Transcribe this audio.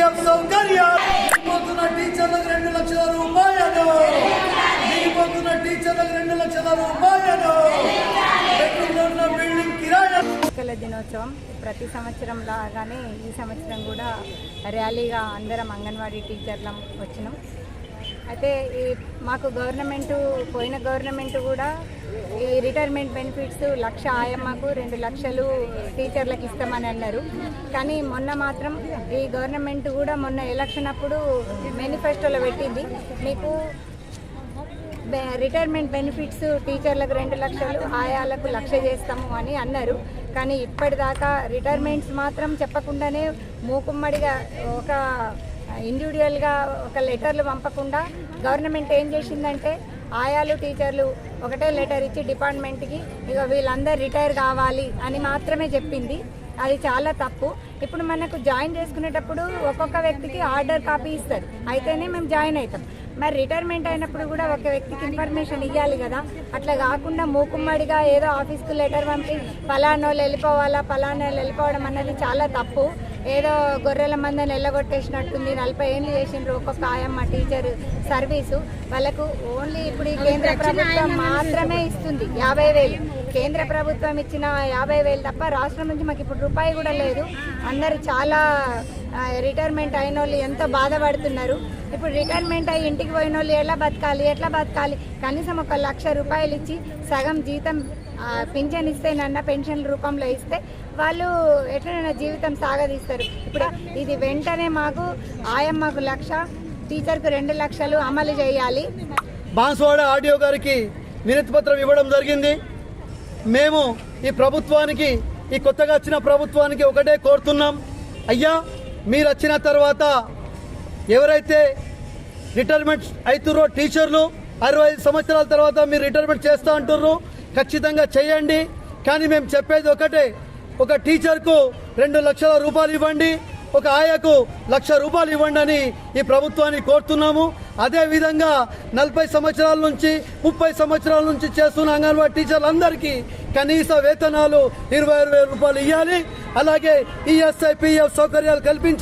సౌకర్యాలు దిగిపోతున్న టీచర్లకు రెండు లక్షల రూపాయలు. దిగిపోతున్న టీచర్లకు రెండు లక్షల రూపాయలు. బిల్డింగ్ కిరాయి. ఎన్నికల దినోత్సవం ప్రతి సంవత్సరం లాగానే ఈ సంవత్సరం కూడా ర్యాలీగా అందరం అంగన్వాడీ టీచర్లం వచ్చినాం. అయితే ఈ మాకు గవర్నమెంట్ పోయిన గవర్నమెంట్ కూడా ఈ రిటైర్మెంట్ బెనిఫిట్స్ లక్ష ఆయమ్మకు రెండు లక్షలు టీచర్లకు ఇస్తామని అన్నారు. కానీ మొన్న మాత్రం ఈ గవర్నమెంట్ కూడా మొన్న ఎలక్షన్ అప్పుడు మేనిఫెస్టోలో పెట్టింది. మీకు బె- రిటైర్మెంట్ బెనిఫిట్స్ టీచర్లకు రెండు లక్షలు ఆయాలకు లక్ష చేస్తాము అని అన్నారు. కానీ ఇప్పటిదాకా రిటైర్మెంట్స్ మాత్రం చెప్పకుండానే మూకుమ్మడిగా ఒక ఇండివిజువల్గా ఒక లెటర్లు పంపకుండా గవర్నమెంట్ ఏం చేసిందంటే ఆయాలు టీచర్లు ఒకటే లెటర్ ఇచ్చి డిపార్ట్మెంట్కి ఇక వీళ్ళందరూ రిటైర్ కావాలి అని మాత్రమే చెప్పింది. అది చాలా తప్పు. ఇప్పుడు మనకు జాయిన్ చేసుకునేటప్పుడు ఒక్కొక్క వ్యక్తికి ఆర్డర్ కాపీ ఇస్తారు. అయితేనే మేము జాయిన్ అవుతాం మరి రిటైర్మెంట్ అయినప్పుడు కూడా ఒక వ్యక్తికి ఇన్ఫర్మేషన్ ఇవ్వాలి కదా. అట్లా కాకుండా మూకుమ్మడిగా ఏదో ఆఫీస్కి లెటర్ పంపి ఫలానా వాళ్ళు వెళ్ళిపోవాలా ఫలానా వెళ్ళిపోవడం అన్నది చాలా తప్పు. ఏదో గొర్రెల మందని ఎల్లగొట్టేసినట్టుంది. నలభై ఏళ్ళు చేసిండ్రు ఒక్కొక్క ఆయమ్మ టీచర్ సర్వీసు. వాళ్ళకు ఓన్లీ ఇప్పుడు ఈ కేంద్ర ప్రభుత్వం మాత్రమే ఇస్తుంది. యాభై వేలు. కేంద్ర ప్రభుత్వం ఇచ్చిన యాభై వేలు తప్ప రాష్ట్రం నుంచి మాకు ఇప్పుడు రూపాయి కూడా లేదు. అందరు చాలా రిటైర్మెంట్ అయిన వాళ్ళు ఎంతో బాధపడుతున్నారు. ఇప్పుడు రిటైర్మెంట్ అయ్యి ఇంటికి పోయిన వాళ్ళు ఎలా బతకాలి ఎట్లా బతకాలి? కనీసం ఒక లక్ష రూపాయలు ఇచ్చి సగం జీతం పింఛన్ ఇస్తేనన్నా పెన్షన్ రూపంలో ఇస్తే వాళ్ళు ఎట్లనైనా జీవితం సాగదీస్తారు. ఇప్పుడు ఇది వెంటనే మాకు ఆయమ్మకు లక్ష టీచర్కు రెండు లక్షలు అమలు చేయాలి. బాన్సువాడ ఆడియో గారికి వినతి పత్రం ఇవ్వడం జరిగింది. మేము ఈ ప్రభుత్వానికి ఈ కొత్తగా వచ్చిన ప్రభుత్వానికి ఒకటే కోరుతున్నాం. అయ్యా మీరు వచ్చిన తర్వాత ఎవరైతే రిటైర్మెంట్ అవుతుర్రో టీచర్లు అరవై ఐదు సంవత్సరాల తర్వాత మీరు రిటైర్మెంట్ చేస్తా అంటుర్రు ఖచ్చితంగా చేయండి. కానీ మేము చెప్పేది ఒకటే ఒక టీచర్కు రెండు లక్షల రూపాయలు ఇవ్వండి ఒక ఆయకు లక్ష రూపాయలు ఇవ్వండి అని ఈ ప్రభుత్వాన్ని కోరుతున్నాము. అదేవిధంగా నలభై సంవత్సరాల నుంచి ముప్పై సంవత్సరాల నుంచి చేస్తున్న అంగన్వాడీ టీచర్లందరికీ కనీస వేతనాలు ఇరవై వేల రూపాయలు ఇవ్వాలి అలాగే ఈఎస్ఐ పిఎఫ్ సౌకర్యాలు కల్పించాలి.